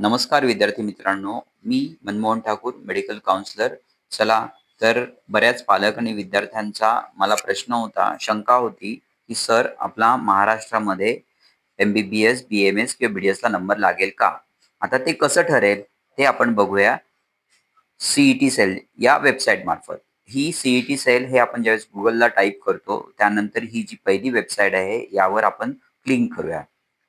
नमस्कार विद्यार्थी मित्रांनो मी मनमोहन ठाकूर मेडिकल काउन्सिलर चला तर बऱ्याच पालक आणि विद्यार्थ्यांचा मला प्रश्न होता शंका होती की सर आपला महाराष्ट्रामध्ये M B B S B M S किंवा बी डी एसला नंबर लागेल का? आता ते कसं ठरेल हे आपण बघूया. सीई टी सेल या वेबसाईट मार्फत. ही सीई टी सेल हे आपण ज्यावेळेस गुगलला टाईप करतो त्यानंतर ही जी पहिली वेबसाईट आहे यावर आपण क्लिक करूया.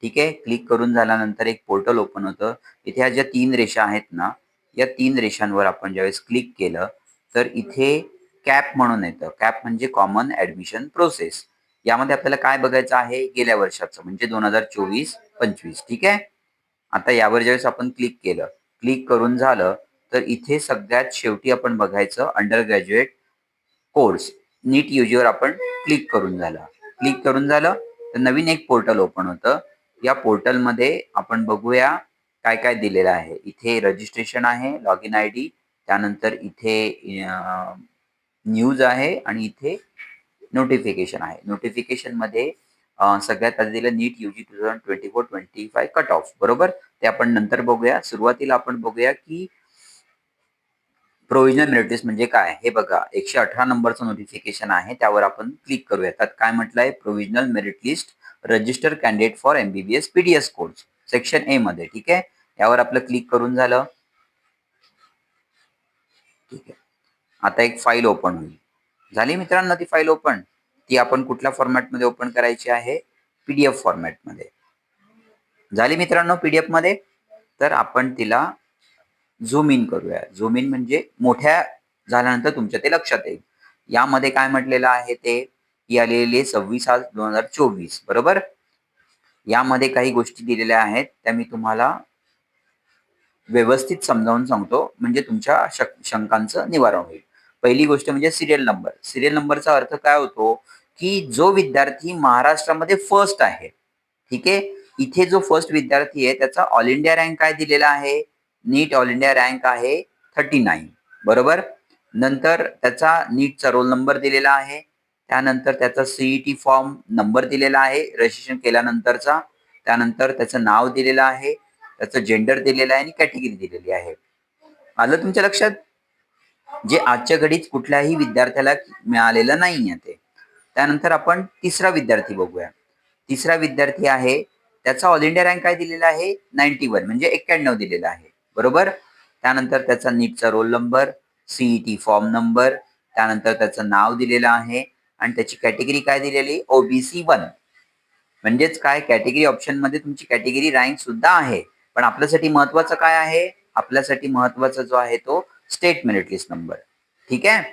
ठीक आहे? क्लिक करून झाल्यानंतर एक पोर्टल ओपन होतं. इथे ह्या ज्या तीन रेषा आहेत ना या तीन रेषांवर आपण ज्यावेळेस क्लिक केलं तर इथे कॅप म्हणून येतं. कॅप म्हणजे कॉमन ऍडमिशन प्रोसेस यामध्ये आपल्याला काय बघायचं आहे? गेल्या वर्षाचं म्हणजे दोन हजार चोवीस पंचवीस. ठीक आहे? आता यावर ज्यावेळेस आपण क्लिक केलं क्लिक करून झालं तर इथे सगळ्यात शेवटी आपण बघायचं अंडर ग्रॅज्युएट कोर्स नीट युजीवर आपण क्लिक करून झालं. क्लिक करून झालं तर नवीन एक पोर्टल ओपन होतं. या पोर्टलमध्ये आपण बघूया काय काय दिलेलं आहे. इथे रजिस्ट्रेशन आहे लॉग इन आय डी त्यानंतर इथे न्यूज आहे आणि इथे नोटिफिकेशन आहे. नोटिफिकेशनमध्ये सगळ्यात आधी दिलं NEET G two thousand twenty four twenty five cut off बरोबर? ते आपण नंतर बघूया. सुरुवातीला आपण बघूया की प्रोव्हिजनल मेरिट लिस्ट म्हणजे काय? हे बघा एकशे अठरा नंबरचं नोटिफिकेशन आहे त्यावर आपण क्लिक करूया त्यात काय म्हटलंय? Provisional merit list register candidate for MBBS PDS course section A मध्ये ठीक आहे? यावर आपलं क्लिक करून झालं. ठीक आहे. आता एक फाईल ओपन होईल. झाली मित्रांनो ती फाईल ओपन ती आपण कुठल्या फॉर्मॅटमध्ये ओपन करायची आहे? पीडीएफ फॉर्मॅटमध्ये झाली मित्रांनो पीडीएफमध्ये? तर आपण तिला झूम इन करूया. झूम इन म्हणजे मोठ्या झाल्यानंतर तुमच्या ते लक्षात येईल. यामध्ये काय म्हटलेलं आहे ते? की आलेले सव्वीस आज दोन हजार चोवीस. बरोबर? यामध्ये काही गोष्टी दिलेल्या आहेत त्या मी तुम्हाला व्यवस्थित समजावून सांगतो. म्हणजे तुमच्या शंकांचं निवारण होईल. पहिली गोष्ट म्हणजे सिरियल नंबर सिरियल नंबरचा अर्थ काय होतो? की जो विद्यार्थी महाराष्ट्रामध्ये फर्स्ट आहे ठीक आहे? इथे जो फर्स्ट विद्यार्थी आहे त्याचा ऑल इंडिया रँक काय दिलेला आहे? नीट ऑल इंडिया रँक आहे थर्टी नाईन. बरोबर? नंतर त्याचा नीटचा रोल नंबर दिलेला आहे. त्यानंतर त्याचा सीईटी फॉर्म नंबर दिलेला आहे रजिस्ट्रेशन केल्यानंतरचा. त्यानंतर त्याचं नाव दिलेलं आहे त्याचं जेंडर दिलेलं आहे आणि कॅटेगरी दिलेली आहे. आलं तुमच्या लक्षात? जे आजच्या घडीत कुठल्याही विद्यार्थ्याला मिळालेलं नाही आहे ते. त्यानंतर आपण तिसरा विद्यार्थी बघूया. तिसरा विद्यार्थी आहे त्याचा ऑल इंडिया रँक काय दिलेला आहे? नाईन्टी वन म्हणजे एक्क्याण्णव दिलेला आहे. बरोबर? त्यानंतर त्याचा नीटचा roll number CET form number त्यानंतर त्याचं नाव दिलेलं आहे आणि त्याची कॅटेगरी काय दिलेली? ओबीसी वन म्हणजेच काय? कॅटेगरी ऑप्शनमध्ये तुमची कॅटेगरी रँक सुद्धा आहे. पण आपल्यासाठी महत्वाचं काय आहे? आपल्यासाठी महत्त्वाचा जो आहे तो स्टेट मेरिट लिस्ट नंबर ठीक आहे?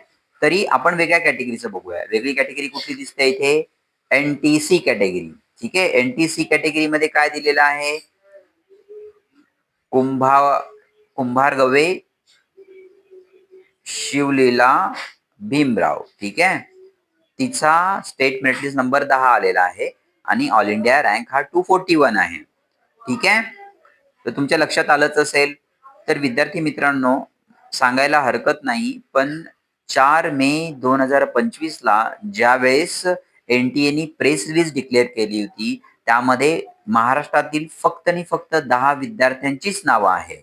तरी आपण वेगळ्या कॅटेगरीचं बघूया. वेगळी कॅटेगरी कुठली दिसते इथे? एन टी सी कॅटेगरी ठीक आहे? एन टी सी कॅटेगरी मध्ये काय दिलेलं आहे? कुंभा कुंभार गवे शिवलीला भीमराव ठीक आहे? तिचा स्टेट मेरिट लिस्ट नंबर दहा आलेला आहे आणि ऑल इंडिया रँक हा टू फोर्टी वन आहे. ठीक आहे? तर तुमच्या लक्षात आलंच असेल. तर विद्यार्थी मित्रांनो सांगायला हरकत नाही पण चार मे दोन हजार पंचवीस ला ज्यावेळेस एन टी एनी प्रेस रिलीज डिक्लेअर केली होती त्यामध्ये महाराष्ट्रातील फक्त आणि फक्त दहा विद्यार्थ्यांचीच नावं आहे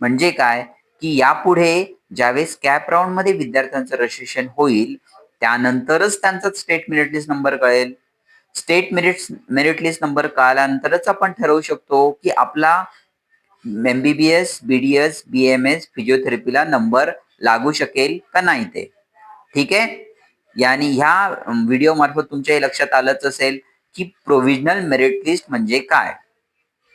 म्हणजे काय? की यापुढे ज्यावेळेस कॅप राऊंडमध्ये विद्यार्थ्यांचं रजिस्ट्रेशन होईल त्यानंतरच त्यांचा स्टेट मेरिट लिस्ट नंबर कळेल. State merit merit list number कळाल्यानंतरच आपण ठरवू शकतो की आपला एमबीबीएस बीडीएस बीएमएस फिजिओथेरपीला नंबर लागू शकेल का नाही ते. ठीक आहे? यानी ह्या व्हिडिओ मार्फत तुमच्या हे लक्षात आलंच असेल. की प्रोव्हिजनल मेरिट लिस्ट म्हणजे काय?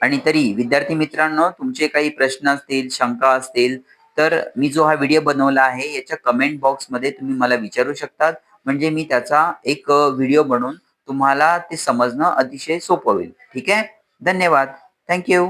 आणि तरी विद्यार्थी मित्रांनो तुमचे काही प्रश्न असतील शंका असतील तर मी जो हा व्हिडिओ बनवला आहे याच्या कमेंट बॉक्समध्ये तुम्ही मला विचारू शकतात. म्हणजे मी त्याचा एक व्हिडिओ बनवून तुम्हाला ते समजणं अतिशय सोपं होईल. ठीक आहे? धन्यवाद. थँक्यू